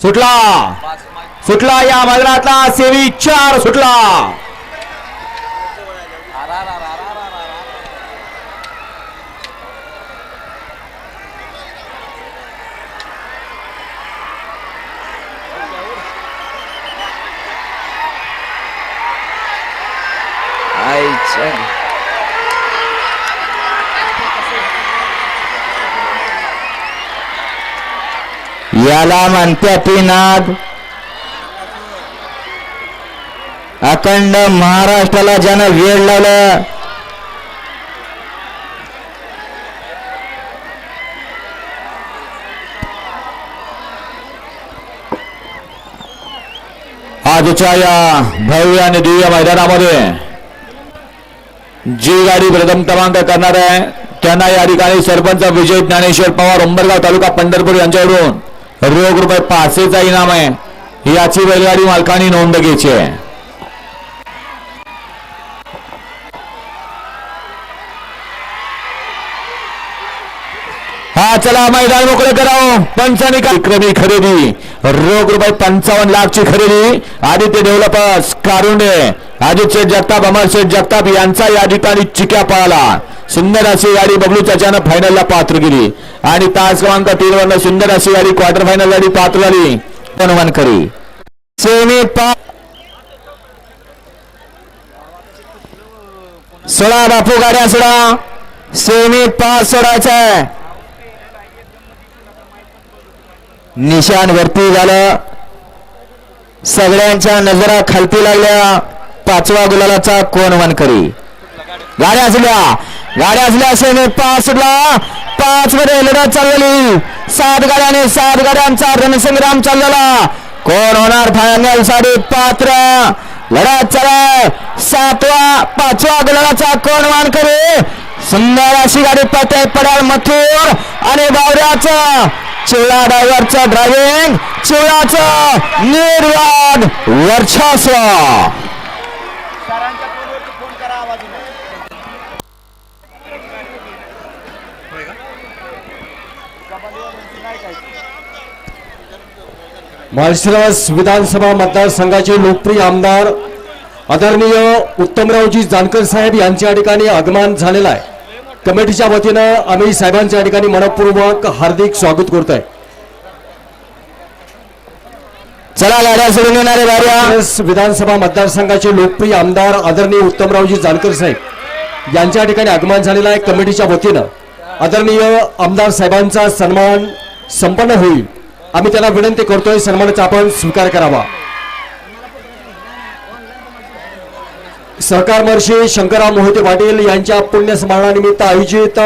सुटला सुटला या मैदानातला सेवी चार सुटला आईच्या याला म्हणत्या नाद अखंड महाराष्ट्राला ज्यानं वेळ लावलं. आजच्या या भव्य आणि दिव्य मैदानामध्ये जी गाडी प्रथम क्रमांक करणार आहे त्यांना या ठिकाणी सरपंच विजय ज्ञानेश्वर पवार उंबरगाव तालुका पंढरपूर यांच्याकडून रोख रुपये पाचशेचा इनाम आहे. याची बैलगाडी मालकांनी नोंद घ्यायची आहे. हा चला मैदान मोकळे करावं. पंचानी विक्रमी खरेदी. रोख रुपये पंचावन्न लाखची खरेदी. आदित्य डेव्हलपर्स कारुंडे आदित्य जगताप अमर शेठ जगताप यांचा या ठिकाणी चिक्या पळाला. सुंदर अशी गाडी बबलू चाच्यानं फायनलला पात्र केली आणि तास क्रमांक तीन वरनं सुंदर अशी गाडी क्वार्टर फायनल गाडी पात्र झाली. हनुमान करी सेमी पा सोळा बापू गाड्या सोडा. सेमी पाच सोडायचा आहे. निशान वरती झालं. सगळ्यांच्या नजरा खालती लागल्या. पाचवा गुलालाचा कोण वनकरी गाड्या असल्या गाड्या असल्या सेमी पाच सुटला. पाच मध्ये लढत चाललेली सात गाड्याने सात गाड्यांचा रणसंग्राम चाललेला कोण होणार फायनल साडी पात्र. लढत चालाय सातवा पाचवा गुलालाचा कोण वानकरी सुंदर अशी गाडी पते पडाल मथुर आणि बावऱ्याचं. चिवळा ड्रायव्हरचं ड्रायव्हिंग चिवळाचं निर्वाद वर्चस्व. माळशिरस विधानसभा मतदारसंघाचे लोकप्रिय आमदार आदरणीय उत्तमरावजी जानकर साहेब यांच्या या ठिकाणी आगमन झालेलं आहे. कमिटीच्या वतीनं आम्ही साहेबांच्या या ठिकाणी मनपूर्वक हार्दिक स्वागत करतोय. चला गाड्या सोडून येणारे गाड्या. विधानसभा मतदारसंघाचे लोकप्रिय आमदार आदरणीय उत्तमरावजी जानकर साहेब यांच्या ठिकाणी आगमन झालेलं आहे कमिटीच्या वतीनं. आदरणीय आमदार साहेबांचा सन्मान संपन्न होईल. आम्ही त्याला विनंती करतोय सन्मानाचा आपण स्वीकार करावा. सहकार महर्षी शंकरराव मोहिते पाटील यांच्या पुण्यस्मरणानिमित्त आयोजित